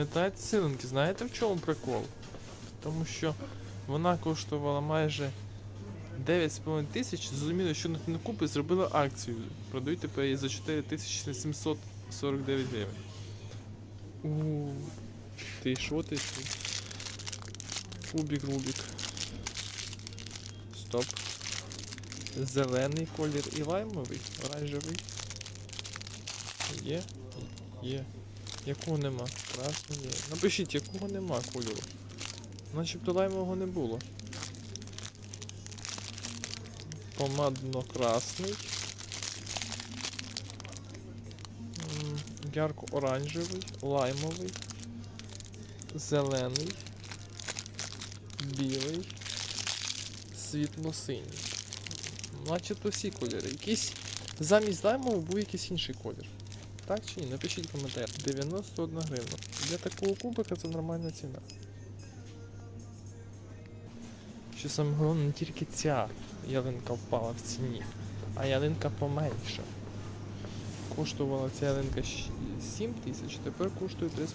Пам'ятаєте силинки, знаєте в чому прикол? Тому що вона коштувала майже 9,5 тисяч, зрозуміло, що на купи зробила акцію. Продають тепер її за 4749 гривень. У, ти що ти? Кубік Рубік. Стоп. Зелений колір і лаймовий, оранжевий. Є? Є. Якого нема? Красний є. Напишіть, якого нема кольору. Начебто лаймового не було. Помадно-красний. Ярко-оранжевий, лаймовий, зелений, білий, світло-синій. Начебто всі кольори. Якийсь замість лаймового був якийсь інший колір. Так чи ні? Напишіть коментар. 91 гривна. Для такого кубика це нормальна ціна. Що саме головне, не тільки ця ялинка впала в ціні, а ялинка поменша. Коштувала ця ялинка 7 тисяч, тепер коштує 3,5.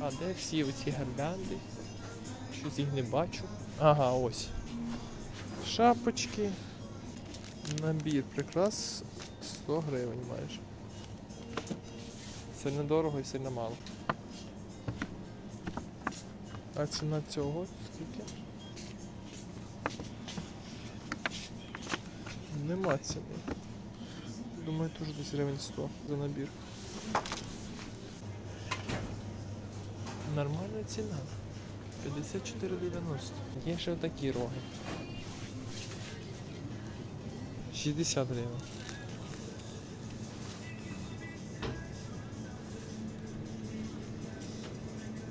А де всі оці гірлянди? Щось їх не бачу. Ага, ось. Шапочки. Набір прикрас 100 гривень майже. Сильно дорого і сильно мало. А ціна цього скільки? Нема ціни. Думаю, теж десь гривень 100 за набір. Нормальна ціна. 54,90. Є ще такі роги. 60 гривень.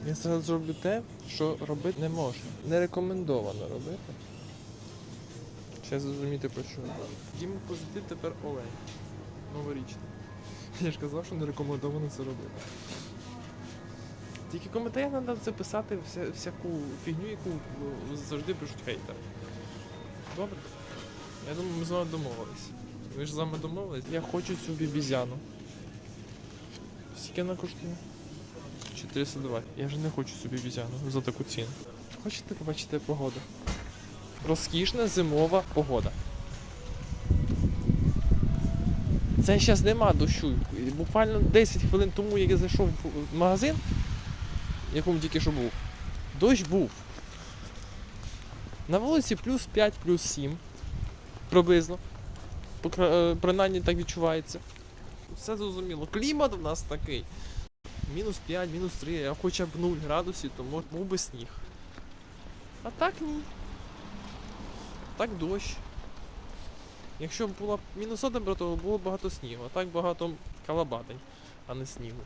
Я зараз зроблю те, що робити не можна. Не рекомендовано робити. Ще зрозуміти про що. Їм позитив тепер олень. Новорічний. Я ж казав, що не рекомендовано це робити. Тільки в коментарях треба це писати вся, всяку фігню, яку завжди пишуть хейтери. Добре? Я думаю, ми з вами домовились. Ви ж з вами домовились? Я хочу цю бібізяну. Скільки вона коштує? 402. Я вже не хочу собі бізяну за таку ціну. Хочете побачити погоду? Розкішна зимова погода. Це зараз нема дощу. Буквально 10 хвилин тому, як я зайшов в магазин, в якому тільки що був, дощ був. На вулиці плюс 5, плюс 7 приблизно. Е, Принаймні так відчувається. Все зрозуміло. Клімат у нас такий. Мінус 5, мінус 3, а хоча б 0 градусів, то мож, був би сніг. А так ні. Так дощ. Якщо б була б мінусова температура, було багато снігу, а так багато калабатень, а не снігу.